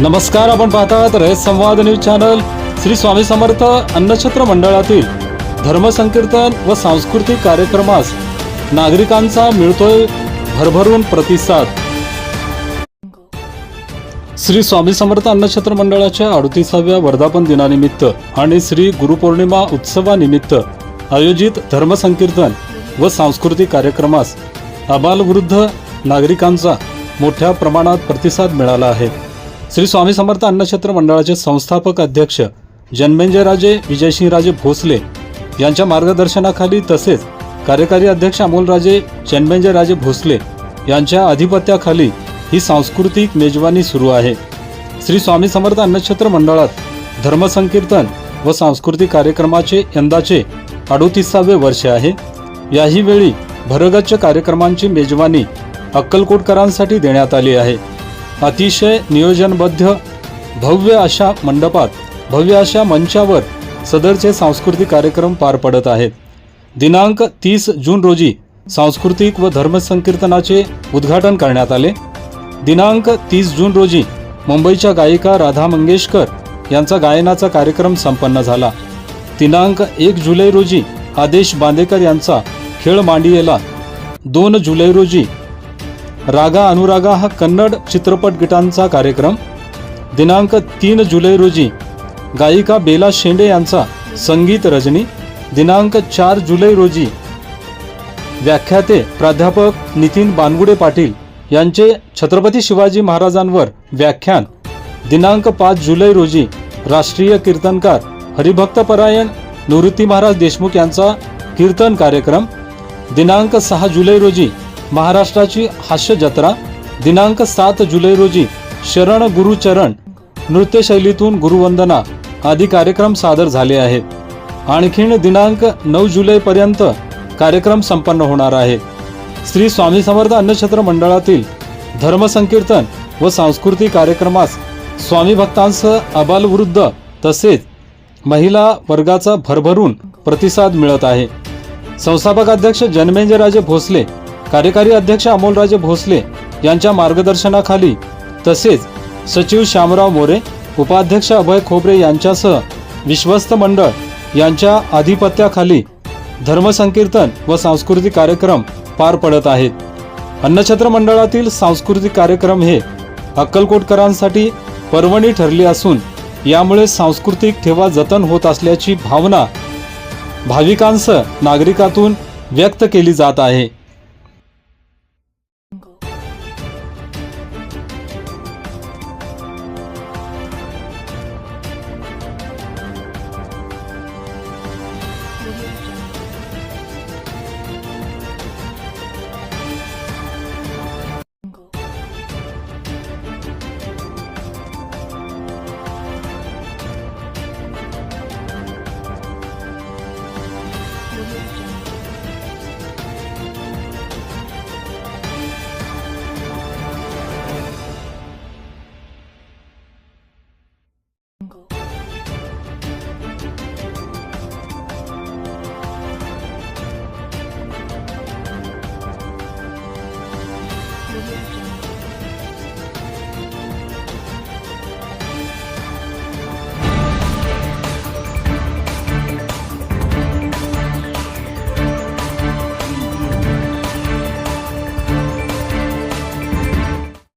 नमस्कार आपण पाहतात रयत संवाद न्यूज चॅनल. श्री स्वामी समर्थ अन्नछत्र मंडळातील धर्मसंकीर्तन व सांस्कृतिक कार्यक्रमास नागरिकांचा मिळतोय भरभरून प्रतिसाद. श्री स्वामी समर्थ अन्नछत्र मंडळाच्या अडतीसाव्या वर्धापन दिनानिमित्त आणि श्री गुरुपौर्णिमा उत्सवानिमित्त आयोजित धर्मसंकीर्तन व सांस्कृतिक कार्यक्रमास अबालवृद्ध नागरिकांचा मोठ्या प्रमाणात प्रतिसाद मिळाला आहे. श्री स्वामी समर्थ अन्नक्षेत्र मंडळाचे संस्थापक अध्यक्ष जन्मेंजयराजे विजयसिंहराजे भोसले यांच्या मार्गदर्शनाखाली तसेच कार्यकारी अध्यक्ष अमोलराजे जन्मेंजयराजे भोसले यांच्या अधिपत्याखाली ही सांस्कृतिक मेजवानी सुरू आहे. श्री स्वामी समर्थ अन्नक्षेत्र मंडळात धर्मसंकीर्तन व सांस्कृतिक कार्यक्रमाचे यंदाचे अडोतीसावे वर्ष आहे. याही वेळी भरगच्च कार्यक्रमांची मेजवानी अक्कलकोटकरांसाठी देण्यात आली आहे. अतिशय नियोजनबद्ध भव्य अशा मंडपात भव्य अशा मंचावर सदरचे सांस्कृतिक कार्यक्रम पार पडत आहेत. दिनांक तीस जून रोजी सांस्कृतिक व धर्मसंकीर्तनाचे उद्घाटन करण्यात आले. दिनांक तीस जून रोजी मुंबईच्या गायिका राधा मंगेशकर यांचा गायनाचा कार्यक्रम संपन्न झाला. दिनांक एक जुलै रोजी आदेश बांदेकर यांचा खेळ मांडियेला दोन जुलै रोजी रागा अनुरागा हा कन्नड चित्रपट गीतांचा कार्यक्रम. दिनांक तीन जुलै रोजी गायिका बेला शेंडे यांचा संगीत रजनी. दिनांक चार जुलै रोजी व्याख्याते प्राध्यापक नितीन बानगुडे पाटील यांचे छत्रपती शिवाजी महाराजांवर व्याख्यान. दिनांक पाच जुलै रोजी राष्ट्रीय कीर्तनकार हरिभक्तपरायण निवृत्ती महाराज देशमुख यांचा कीर्तन कार्यक्रम. दिनांक सहा जुलै रोजी महाराष्ट्राची हास्य जत्रा दिनांक सात जुलै रोजी शरण गुरुचरण नृत्यशैलीतून गुरुवंदना आदी कार्यक्रम सादर झाले आहेत. आणखीन दिनांक नऊ जुलैपर्यंत कार्यक्रम संपन्न होणार आहे. श्री स्वामी समर्थ अन्नछत्र मंडळातील धर्मसंकीर्तन व सांस्कृतिक कार्यक्रमास स्वामी भक्तांसह अबालवृद्ध तसेच महिला वर्गाचा भरभरून प्रतिसाद मिळत आहे. संस्थापक अध्यक्ष जन्मेंजयराजे भोसले कार्यकारी अध्यक्ष अमोलराजे भोसले यांच्या मार्गदर्शनाखाली तसेच सचिव श्यामराव मोरे उपाध्यक्ष अभय खोबरे यांच्यासह विश्वस्त मंडळ यांच्या आधिपत्याखाली धर्मसंकीर्तन व सांस्कृतिक कार्यक्रम पार पडत आहेत. अन्नछत्र मंडळातील सांस्कृतिक कार्यक्रम हे अक्कलकोटकरांसाठी पर्वणी ठरली असून यामुळे सांस्कृतिक ठेवा जतन होत असल्याची भावना भाविकांसह नागरिकातून व्यक्त केली जात आहे.